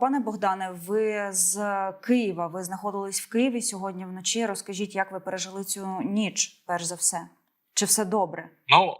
Пане Богдане, ви з Києва. Ви знаходились в Києві сьогодні вночі. Розкажіть, як ви пережили цю ніч, перш за все? Чи все добре? Ну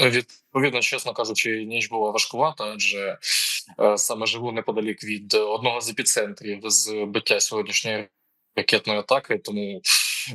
відповідно, чесно кажучи, ніч була важкувата, адже е, саме живу неподалік від одного з епіцентрів збиття сьогоднішньої ракетної атаки. Тому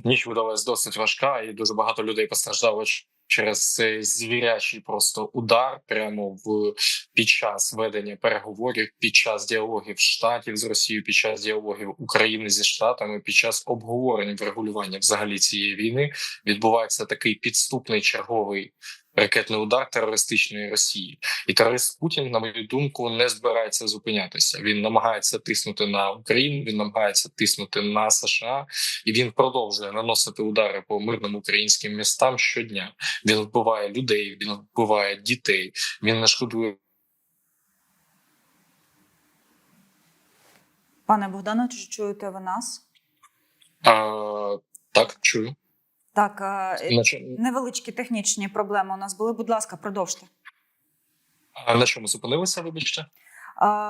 ніч видалась досить важка, і дуже багато людей постраждало через цей звірячий просто удар прямо в під час ведення переговорів, під час діалогів штатів з Росією, під час діалогів України зі штатами, під час обговорень врегулювання взагалі цієї війни відбувається такий підступний черговий ракетний удар терористичної Росії, і терорист Путін, на мою думку, не збирається зупинятися. Він намагається тиснути на Україну, він намагається тиснути на США, і він продовжує наносити удари по мирним українським містам щодня. Він вбиває людей, він вбиває дітей. Він не шкодує Пане Богдане, чи чуєте ви нас? а, так. Чую Так, е, невеличкі технічні проблеми у нас були. Будь ласка, продовжте. а на чому зупинилися? Вибачте.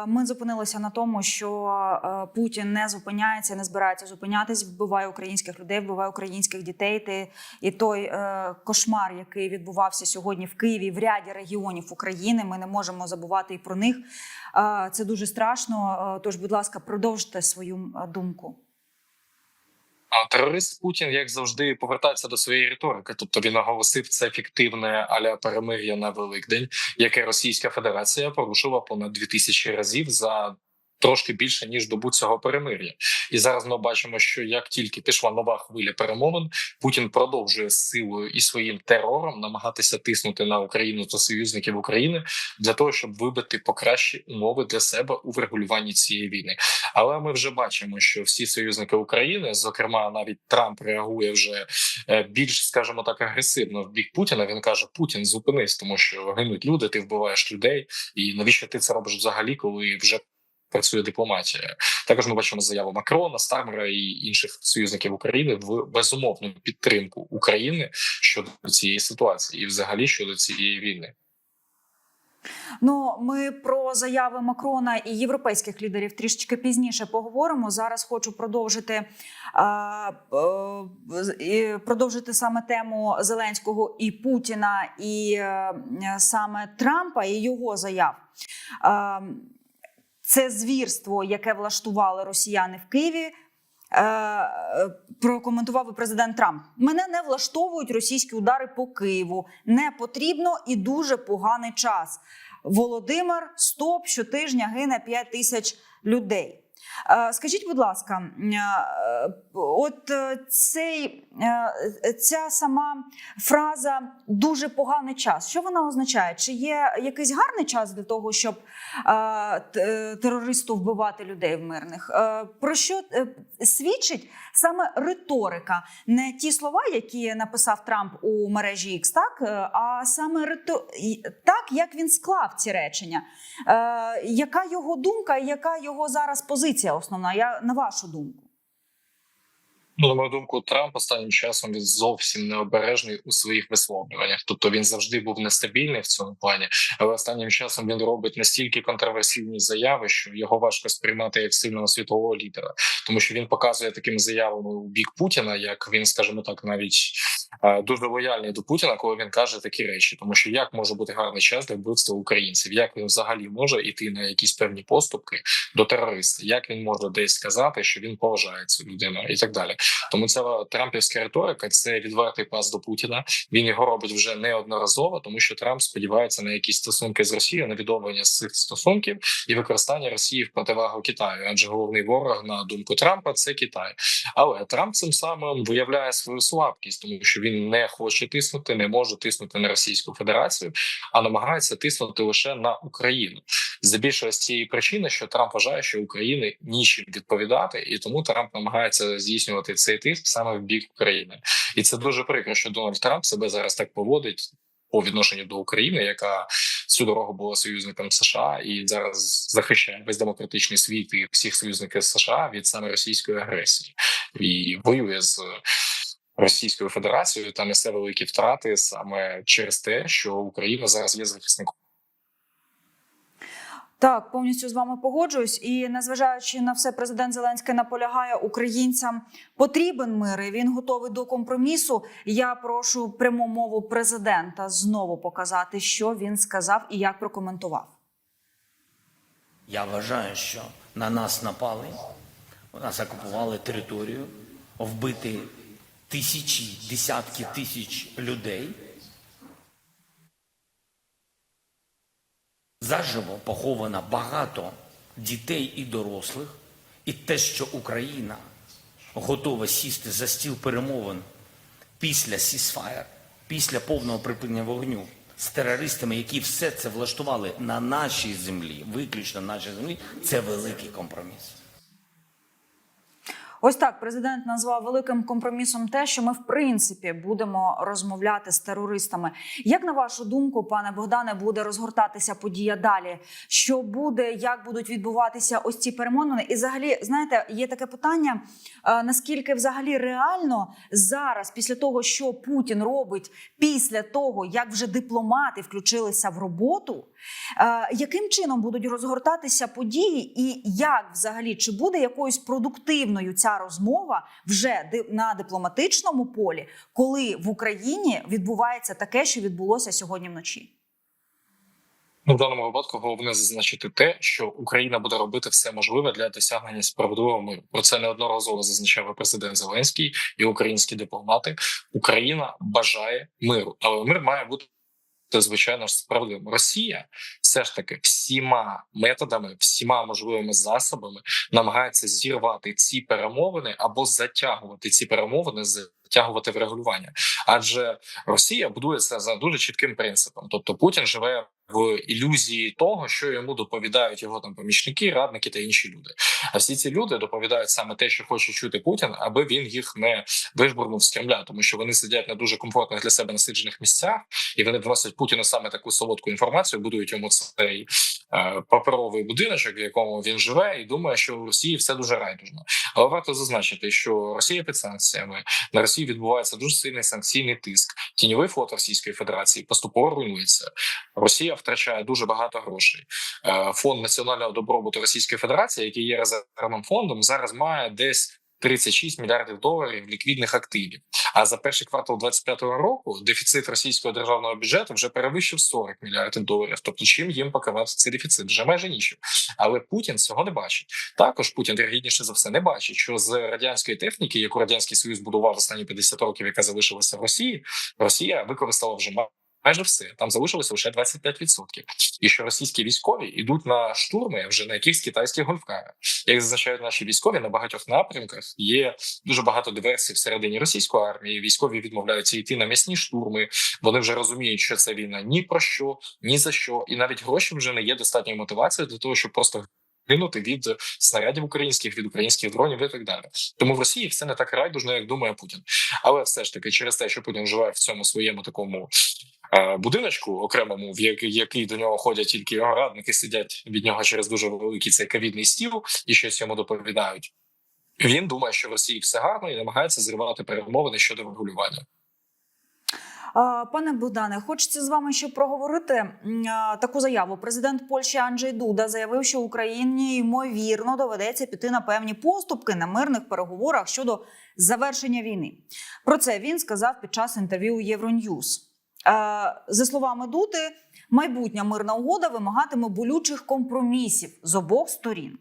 Ми зупинилися на тому, що е, Путін не зупиняється, не збирається зупинятись, вбиває українських людей, вбиває українських дітей. І той е, кошмар, який відбувався сьогодні в Києві, в ряді регіонів України. Ми не можемо забувати і про них. Це дуже страшно. Тож, будь ласка, продовжте свою думку. А терорист Путін, як завжди, повертається до своєї риторики. Тобто він оголосив це фіктивне аля перемир'я на Великдень, яке Російська Федерація порушила понад 2000 разів за. Трошки більше ніж добу цього перемир'я, і зараз ми бачимо, що як тільки пішла нова хвиля перемовин, Путін продовжує силою і своїм терором намагатися тиснути на Україну та союзників України для того, щоб вибити покращі умови для себе у врегулюванні цієї війни. Але ми вже бачимо, що всі союзники України, зокрема, навіть Трамп реагує вже е, більш, скажімо так, агресивно в бік Путіна. Він каже: Путін, зупинись, тому що гинуть люди, ти вбиваєш людей. І навіщо ти це робиш взагалі, коли вже працює дипломатія? Також ми бачимо заяву Макрона, Стармера і інших союзників України в безумовну підтримку України щодо цієї ситуації, і взагалі щодо цієї війни. Ну, ми про заяви Макрона і європейських лідерів трішечки пізніше поговоримо. Зараз хочу продовжити, а, е, і продовжити саме тему Зеленського і Путіна, і е, саме Трампа і його заяв. А, це звірство, яке влаштували росіяни в Києві. е, Прокоментував і президент Трамп. Мене не влаштовують російські удари по Києву. Не потрібно і дуже поганий час. Володимир, стоп, щотижня гине 5 тисяч людей. Е, Скажіть, будь ласка, е, от е, цей, ця сама фраза дуже поганий час. Що вона означає? Чи є якийсь гарний час для того, щоб терористу вбивати людей в мирних? Про що свідчить саме риторика, не ті слова, які написав Трамп у мережі X, так а саме рито... так, як він склав ці речення. Яка його думка, яка його зараз позиція основна? Я на вашу думку. Ну, на мою думку, Трамп останнім часом він зовсім необережний у своїх висловлюваннях. Тобто він завжди був нестабільний в цьому плані, але останнім часом він робить настільки контроверсійні заяви, що його важко сприймати як сильного світового лідера, тому що він показує такими заявами у бік Путіна, як він, скажімо так, навіть дуже лояльний до Путіна, коли він каже такі речі, тому що як може бути гарний час для вбивства українців, як він взагалі може йти на якісь певні поступки до терориста, як він може десь сказати, що він поважає цю людину? І так далі. Тому ця трампівська риторика це відвертий пас до Путіна. Він його робить вже неодноразово, тому що Трамп сподівається на якісь стосунки з Росією, на відновлення цих стосунків і використання Росії в противагу Китаю, адже головний ворог на думку Трампа це Китай. Але Трамп цим самим виявляє свою слабкість, тому що він не хоче тиснути, не може тиснути на Російську Федерацію, а намагається тиснути лише на Україну. Здебільшого з цієї причини, що Трамп вважає, що України нічим відповідати, і тому Трамп намагається здійснювати цей тиск саме в бік України, і це дуже прикро, що Дональд Трамп себе зараз так поводить. По відношенню до України, яка всю дорогу була союзником США, і зараз захищає весь демократичний світ і всіх союзників США від саме російської агресії, і воює з Російською Федерацією та несе великі втрати саме через те, що Україна зараз є захисником. Так, повністю з вами погоджуюсь. І незважаючи на все, президент Зеленський наполягає українцям потрібен мир. і Він готовий до компромісу. Я прошу пряму мову президента знову показати, що він сказав і як прокоментував. Я вважаю, що на нас напали, нас окупували територію, вбити тисячі, десятки тисяч людей. Заживо поховано багато дітей і дорослих, і те, що Україна готова сісти за стіл перемовин після сісфаєр, після повного припинення вогню з терористами, які все це влаштували на нашій землі, виключно на нашій землі, це великий компроміс. Ось так президент назвав великим компромісом те, що ми в принципі будемо розмовляти з терористами. Як на вашу думку, пане Богдане, буде розгортатися подія далі? Що буде, як будуть відбуватися ось ці перемовини? І взагалі, знаєте, є таке питання: е, наскільки взагалі реально зараз, після того, що Путін робить, після того як вже дипломати включилися в роботу, е, яким чином будуть розгортатися події, і як взагалі чи буде якоюсь продуктивною ця розмова вже на дипломатичному полі, коли в Україні відбувається таке, що відбулося сьогодні вночі? Ну, в даному випадку головне зазначити те, що Україна буде робити все можливе для досягнення справедливого миру. Про це неодноразово зазначав президент Зеленський і українські дипломати. Україна бажає миру, але мир має бути. Звичайно ж справедливим. Росія все ж таки всіма методами, всіма можливими засобами намагається зірвати ці перемовини або затягувати ці перемовини, затягувати врегулювання. Адже Росія будується за дуже чітким принципом. Тобто Путін живе в ілюзії того, що йому доповідають його там помічники, радники та інші люди. А всі ці люди доповідають саме те, що хоче чути Путін, аби він їх не вижбурнув з Кремля, тому що вони сидять на дуже комфортних для себе насиджених місцях, і вони вносять Путіну саме таку солодку інформацію, будують йому цей е, паперовий будиночок, в якому він живе, і думає, що в Росії все дуже райдужно. Але варто зазначити, що Росія під санкціями на Росії відбувається дуже сильний санкційний тиск. Тіньовий флот Російської Федерації поступово руйнується. Росія втрачає дуже багато грошей. Е, Фонд національного добробуту Російської Федерації, який є резервним фондом, зараз має десь 36 мільярдів доларів ліквідних активів. А за перший квартал 25-го року дефіцит російського державного бюджету вже перевищив 40 мільярдів доларів. Тобто, чим їм покривати цей дефіцит? Вже майже нічим. Але Путін цього не бачить. Також Путін вірогідніше за все не бачить, що з радянської техніки, яку радянський союз будував останні 50 років, яка залишилася в Росії, Росія використала вже майже все. Там залишилося лише 25%. І що російські військові йдуть на штурми вже на якихось китайських гольфкарах. Як зазначають наші військові на багатьох напрямках, є дуже багато диверсій всередині російської армії. Військові відмовляються йти на м'ясні штурми. Вони вже розуміють, що це війна ні про що, ні за що, і навіть гроші вже не є достатньою мотивацією для того, щоб просто гинути від снарядів українських, від українських дронів і так далі. Тому в Росії все не так райдужно, як думає Путін. Але все ж таки, через те, що Путін живе в цьому своєму такому е, будиночку, окремому, в який, який до нього ходять тільки його радники, сидять від нього через дуже великий цей ковідний стіл і щось йому доповідають. Він думає, що в Росії все гарно і намагається зривати перемовини щодо регулювання. Пане Богдане, хочеться з вами ще проговорити таку заяву. Президент Польщі Анджей Дуда заявив, що Україні ймовірно доведеться піти на певні поступки на мирних переговорах щодо завершення війни. Про це він сказав під час інтерв'ю Євроньюз. Е, За словами Дути, майбутня мирна угода вимагатиме болючих компромісів з обох сторін,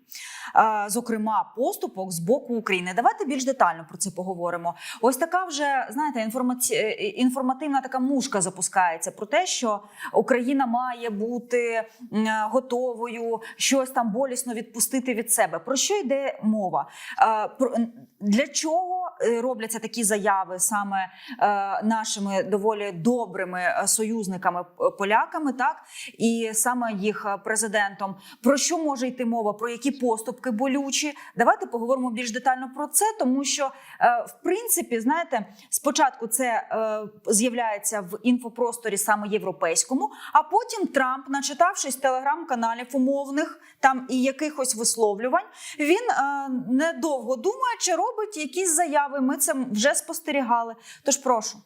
Е, зокрема, поступок з боку України. Давайте більш детально про це поговоримо. Ось така вже знаєте, інформаці... е, інформативна така мушка запускається про те, що Україна має бути готовою щось там болісно відпустити від себе. Про що йде мова? Для чого робляться такі заяви саме е, нашими доволі добрими е, союзниками е, поляками, так і саме їх е, президентом? Про що може йти мова? Про які поступки болючі? Давайте поговоримо більш детально про це, тому що е, в принципі, знаєте, спочатку це е, з'являється в інфопросторі саме європейському, а потім Трамп, начитавшись телеграм-каналів умовних там і якихось висловлювань, він е, недовго думаючи робить якісь заяви. Ми це вже спостерігали. Тож прошу.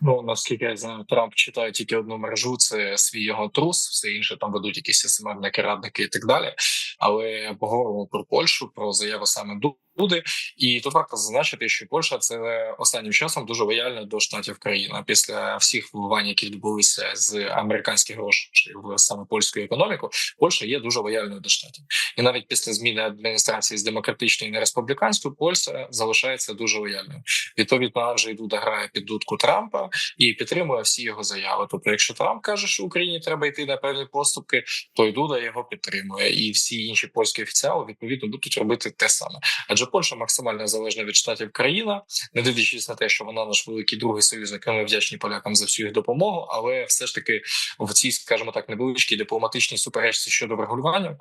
Ну наскільки я знаю, Трамп читає тільки одну мережу. Це свій його трус, все інше там ведуть якісь СМРники, радники і так далі. Але поговоримо про Польщу, про заяву саме Дуди. І тут варто зазначити, що Польща це останнім часом дуже лояльна до штатів країна після всіх вливань, які відбулися з американських грошей в саме польську економіку. Польща є дуже лояльною до штатів, і навіть після зміни адміністрації з демократичної на республіканську Польща залишається дуже лояльною. Відповідно, Анджей Дуда грає під дудку Трампа і підтримує всі його заяви. Тобто, якщо Трамп каже, що Україні треба йти на певні поступки, то й Дуда його підтримує, і всі інші польські офіціали відповідно будуть робити те саме. Адже Польща максимально залежна від штатів країна, не дивлячись на те, що вона наш великий другий союзник, ми вдячні полякам за всю їх допомогу. Але все ж таки в цій, скажімо так, невеличкій дипломатичній суперечці щодо врегулювання.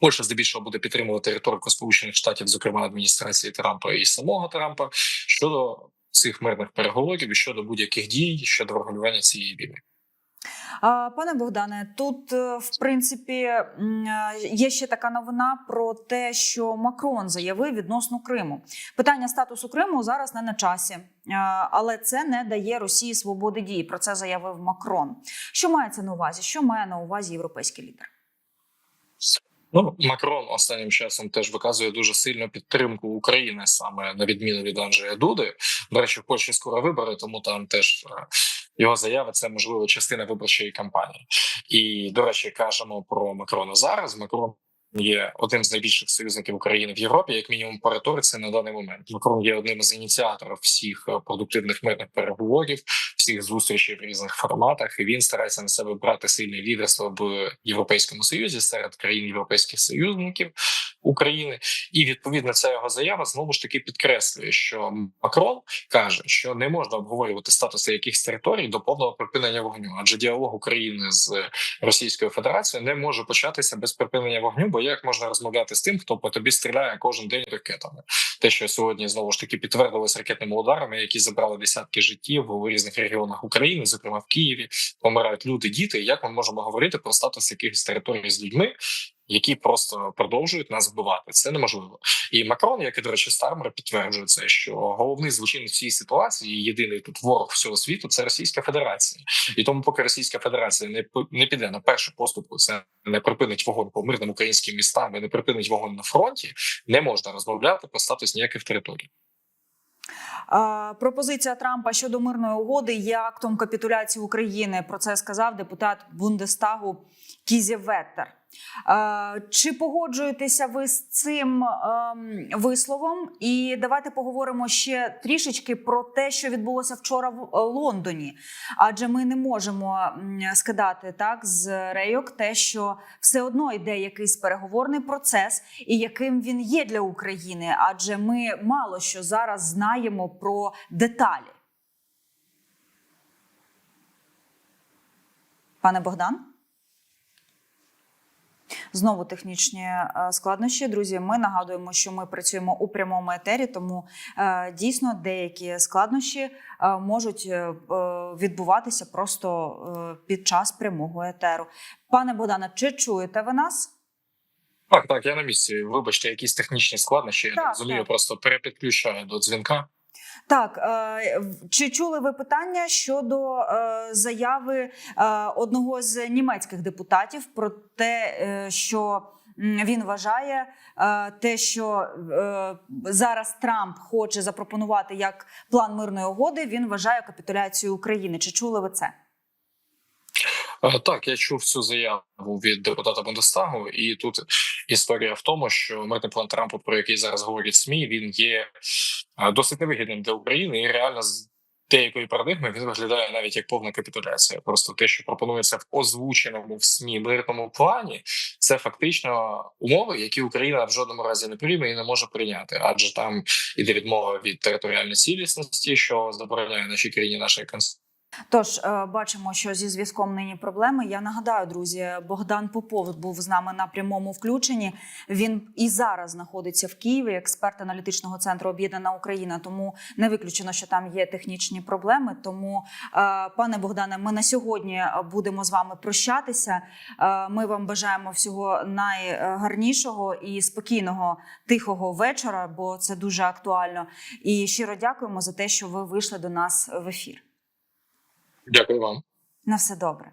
Польща здебільшого буде підтримувати риторику Сполучених Штатів, зокрема адміністрації Трампа і самого Трампа щодо цих мирних переговорів і щодо будь-яких дій щодо врегулювання цієї війни. Пане Богдане, тут е, в принципі е, є ще така новина про те, що Макрон заявив відносно Криму. Питання статусу Криму зараз не на часі, е, але це не дає Росії свободи дії. Про це заявив Макрон. Що мається на увазі? Що має на увазі європейський лідер? Ну Макрон останнім часом теж виказує дуже сильну підтримку України, саме на відміну від Анджея Дуди. До речі, в Польщі скоро вибори, тому там теж е, його заяви це можливо частина виборчої кампанії. І до речі, кажемо про Макрона зараз. Макрон. Є одним з найбільших союзників України в Європі, як мінімум по риториці на даний момент. Макрон є одним з ініціаторів всіх е, продуктивних мирних переговорів, всіх зустрічей в різних форматах. І він старається на себе брати сильне лідерство в Європейському Союзі серед країн європейських союзників України. І відповідно ця його заява знову ж таки підкреслює, що Макрон каже, що не можна обговорювати статуси якихось територій до повного припинення вогню, адже діалог України з Російською Федерацією не може початися без припинення вогню. Бо як можна розмовляти з тим, хто по тобі стріляє кожен день ракетами? Те, що сьогодні знову ж таки підтвердилось ракетними ударами, які забрали десятки життів у різних регіонах України, зокрема в Києві, помирають люди, діти. Як ми можемо говорити про статус якихось територій з людьми? Які просто продовжують нас вбивати, це неможливо. І Макрон, як і до речі, Стармер підтверджує це, що головний злочинець в цій ситуації, єдиний тут ворог всього світу, це Російська Федерація. І тому, поки Російська Федерація не не піде на першу поступку, це не припинить вогонь по мирним українським містам, і не припинить вогонь на фронті, не можна розмовляти про статус ніяких територій. Пропозиція Трампа щодо мирної угоди є актом капітуляції України. Про це сказав депутат Бундестагу Кізі Веттер. А, Чи погоджуєтеся ви з цим ем, висловом? І давайте поговоримо ще трішечки про те, що відбулося вчора в е, Лондоні. Адже ми не можемо скидати так з рейок те, що все одно йде якийсь переговорний процес, і яким він є для України, адже ми мало що зараз знаємо про деталі. Пане Богдан? Знову технічні е, складнощі. Друзі, ми нагадуємо, що ми працюємо у прямому етері, тому е, дійсно деякі складнощі е, можуть відбуватися просто під час прямого етеру. Пане Богдане, чи чуєте ви нас? Так, так, я на місці. Вибачте, якісь технічні складнощі. Так, не розумію, так. просто перепідключаю до дзвінка. Так, е, чи чули ви питання щодо е, заяви е, одного з німецьких депутатів про те, що він вважає те, що зараз Трамп хоче запропонувати як план мирної угоди, він вважає капітуляцію України. Чи чули ви це? Е, Так, я чув цю заяву від депутата Бундестагу, і тут історія в тому, що мирний план Трампа, про який зараз говорять СМІ, він є е, досить невигідним для України, і реально з деякої парадигми він виглядає навіть як повна капітуляція. Просто те, що пропонується в озвученому в СМІ мирному плані, це фактично умови, які Україна в жодному разі не прийме і не може прийняти, адже там іде відмова від територіальної цілісності, що забороняє нашій країні нашої конституції. Тож е, бачимо, що зі зв'язком нині проблеми. Я нагадаю, друзі, Богдан Попов був з нами на прямому включенні. Він і зараз знаходиться в Києві, експерт аналітичного центру Об'єднана Україна. Тому не виключено, що там є технічні проблеми. Тому, е, пане Богдане, ми на сьогодні будемо з вами прощатися. Е, Ми вам бажаємо всього найгарнішого і спокійного тихого вечора, бо це дуже актуально. І щиро дякуємо за те, що ви вийшли до нас в ефір. Дякую вам. На все добре.